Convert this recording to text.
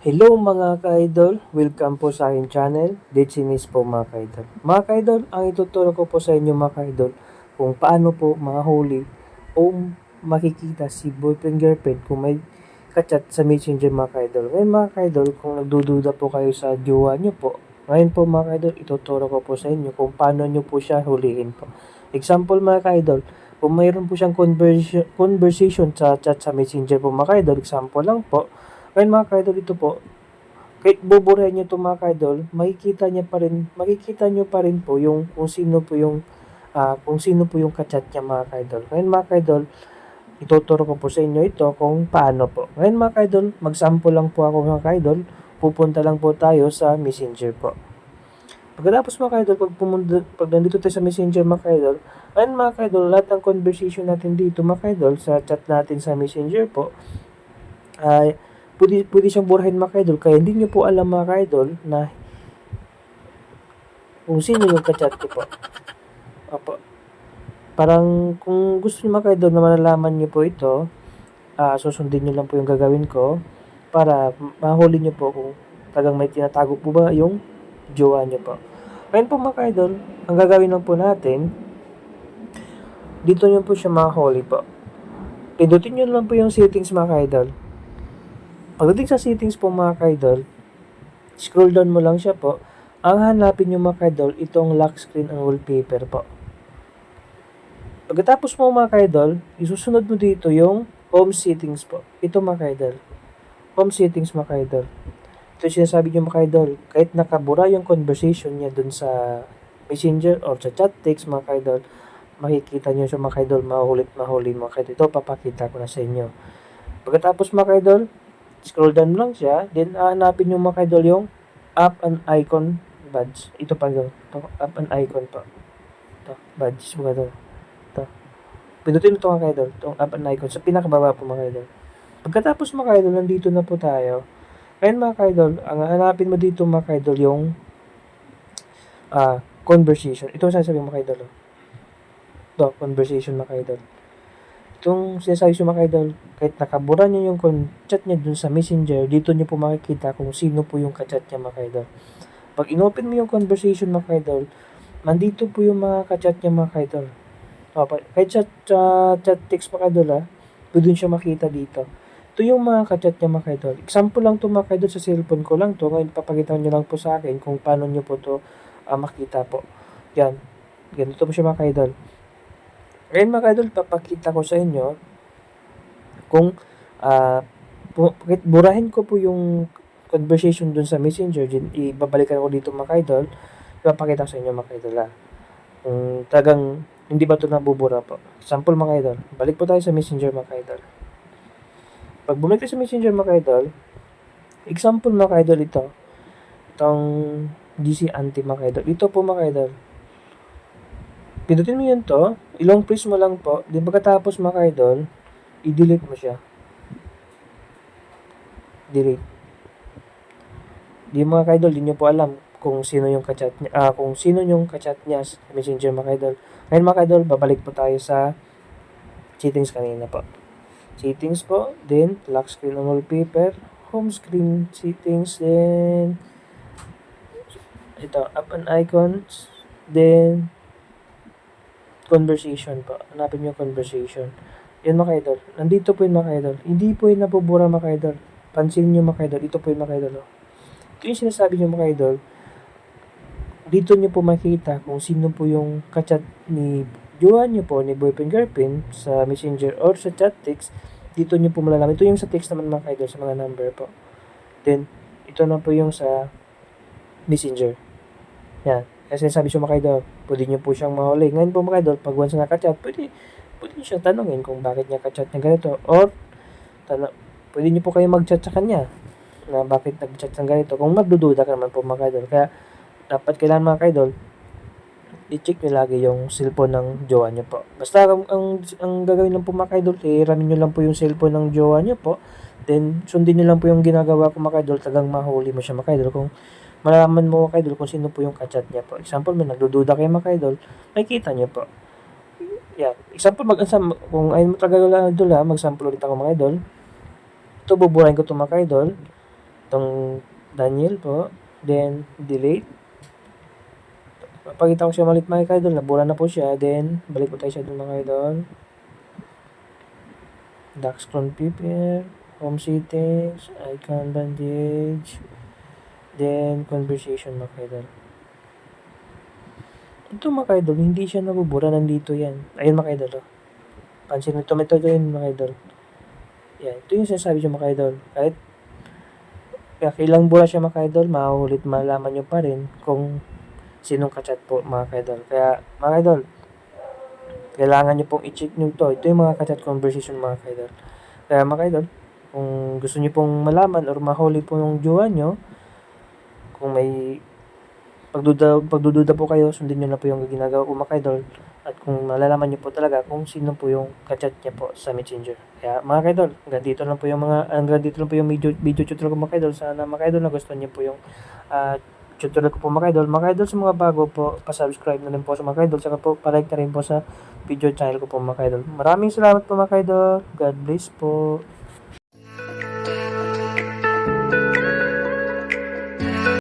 Hello mga ka-idol, welcome po sa aking channel, Dichinis po mga ka-idol. Mga ka-idol, ang ituturo ko po sa inyo mga ka-idol kung paano po mahuli o makikita si boyfriend girlfriend kung may kachat sa messenger mga ka-idol. Ngayon mga ka-idol, kung nagdududa po kayo sa jowa nyo po, ngayon po mga ka-idol, ituturo ko po sa inyo kung paano nyo po siya hulihin po. Example mga ka-idol, kung mayroon po siyang conversation sa chat sa messenger po mga ka-idol, example lang po, ngayon mga ka-idol, ito po, kahit buburahin niyo ito mga ka-idol, makikita niya pa rin, makikita niyo pa rin po yung kung sino po yung ah, kung sino po yung kachat niya mga ka-idol. Ngayon mga ka-idol, ituturo ko po sa inyo ito kung paano po. Ngayon mga ka-idol, mag-sample lang po ako mga ka-idol, pupunta lang po tayo sa messenger po. Pagkatapos mga ka-idol, pag, pumunta, pag nandito tayo sa messenger mga ka-idol, ngayon mga ka-idol, lahat ng conversation natin dito mga ka-idol, sa chat natin sa messenger po, ay pwede, pwede siyang burahin mga ka-idol. Kaya hindi nyo po alam mga ka-idol na kung sino yung kachat ko po. Opo. Parang kung gusto nyo mga ka-idol na malalaman nyo po ito, ah susundin nyo lang po yung gagawin ko para mahuli nyo po kung tagang may tinatago po ba yung jowa nyo po. Ngayon po mga ka-idol, ang gagawin lang po natin, dito nyo po siya mahuli po. Pindutin nyo lang po yung settings mga ka-idol. Pagdating sa settings po mga ka-idol, scroll down mo lang siya po. Ang hanapin nyo mga ka-idol, itong lock screen and wallpaper po. Pagkatapos mo mga ka-idol, isusunod mo dito yung home settings po. Ito mga ka-idol. Home settings mga ka-idol. Ito sinasabi nyo mga ka-idol. Kahit nakabura yung conversation niya dun sa messenger or sa chat text mga ka-idol, makikita nyo siya mga ka-idol, mahulit mahuli mga ka-idol. Ito papakita ko na sa inyo. Pagkatapos mga ka-idol, scroll down lang siya, then hanapin yung mga ka-idol yung up and icon badge. Ito pa ito. Ito, up and icon pa. Ito, badge mga ito. Ito. Pindutin ito mga ka-idol. Itong up and icon. Sa pinakababa po mga ka-idol. Pagkatapos mga ka-idol, nandito na po tayo. Ngayon mga ka-idol, ang hanapin mo dito mga ka-idol yung ah conversation. Ito ang sasabihin mga ka-idol. oh. Ito, conversation mga ka-idol. Itong sinasabi sa mga idol, kahit nakabura niyo yung chat niya dun sa messenger, dito niyo po makikita kung sino po yung kachat niya mga idol. Pag inopen mo yung conversation mga idol, nandito po yung mga kachat niya mga idol. O, pa- kahit sa sa- chat text mga idol ha, pwede siya makita dito. Ito yung mga kachat niya mga idol. Example lang to mga idol sa cellphone ko lang to. Ngayon papakita niyo lang po sa akin kung paano niyo po to ah, makita po. Yan. Ganito po siya mga idol. Ngayon mga idol, papakita ko sa inyo kung kahit burahin ko po yung conversation dun sa messenger, ibabalikan ko dito mga idol, ipapakita ko sa inyo mga idol ah. Kung tagang hindi ba ito nabubura po. Example mga idol, balik po tayo sa messenger mga idol. Pag bumalik sa messenger mga idol, example mga idol ito, itong GC anti mga idol. Ito po mga idol, Pindutin mo yun to, ilong press mo lang po, din pagkatapos mga idol, i-delete mo siya. Delete. Di mga idol, di nyo po alam kung sino yung kachat niya, ah, kung sino yung kachat niya sa messenger mga idol. Ngayon mga idol, babalik po tayo sa settings kanina po. Settings po, then lock screen and wallpaper, home screen settings, then ito, up and icons, then conversation po. Hanapin yung conversation. Yan mga idol. Nandito po yung mga idol. Hindi po yung nabubura mga idol. Pansin nyo mga idol. Ito po yung mga idol. oh. Ito yung sinasabi nyo mga idol. Dito nyo po makita kung sino po yung kachat ni jowa nyo po, ni boyfriend girlfriend sa messenger or sa chat text. Dito nyo po malalaman. Ito yung sa text naman mga idol sa mga number po. Then, ito na po yung sa messenger. Yan. Kasi sabi siya mga idol, pwede nyo po siyang mahuli. Ngayon po mga idol, pag once na nakachat, pwede, pwede nyo siyang tanongin kung bakit niya kachat niya ganito. Or, tana, pwede nyo po kayo mag-chat sa kanya na bakit nag-chat ng ganito. Kung magdududa ka naman po mga idol. Kaya, dapat kailangan mga idol, i-check nyo lagi yung cellphone ng jowa nyo po. Basta ang, ang, ang gagawin lang po mga idol, i-run nyo lang po yung cellphone ng jowa nyo po. Then, sundin nyo lang po yung ginagawa ko mga idol, tagang mahuli mo siya mga idol. Kung malalaman mo mga idol kung sino po yung kachat niya po. Example, may nagdududa kayo mga idol, makikita niyo po. Yeah. Example, mag kung ayun mo talaga lang idol ha, mag-sample ulit ako mga idol. Ito, buburahin ko ito mga idol. Itong Daniel po. Then, delete. Papakita ko siya malit mga kaidol. Nabura na po siya. Then, balik po tayo siya dun mga kaidol. Daxcron PPR. Home settings. Icon bandage. Then, conversation mga kaidol. Ito mga kaidol, hindi siya nabubura. Nandito yan. Ayun mga kaidol. Oh. Pansin mo ito. Yun mga kaidol. Yan. Ito yung sinasabi siya mga kaidol. Kahit kaya kailang bura siya mga kaidol, mahuhulit malaman nyo pa rin kung sinong kachat po mga kaidol. Kaya mga kaidol, kailangan nyo pong i-check nyo ito. Ito yung mga kachat conversation mga kaidol. Kaya mga kaidol, kung gusto nyo pong malaman or mahuli po yung jowa nyo, kung may pagduda, pagdududa po kayo, sundin nyo na po yung ginagawa ko mga. At kung malalaman nyo po talaga kung sino po yung kachat niya po sa Messenger. Kaya mga kaidol, hanggang dito lang po yung mga, hanggang dito lang po yung video, video tutorial ko mga kaidol. Sana mga kaidol nagustuhan nyo po yung uh, tutorial ko po mga kaidol. Mga kaidol sa mga bago po, pasubscribe na rin po sa mga kaidol. Saka po, palike na rin po sa video channel ko po mga kaidol. Maraming salamat po mga kaidol. God bless po.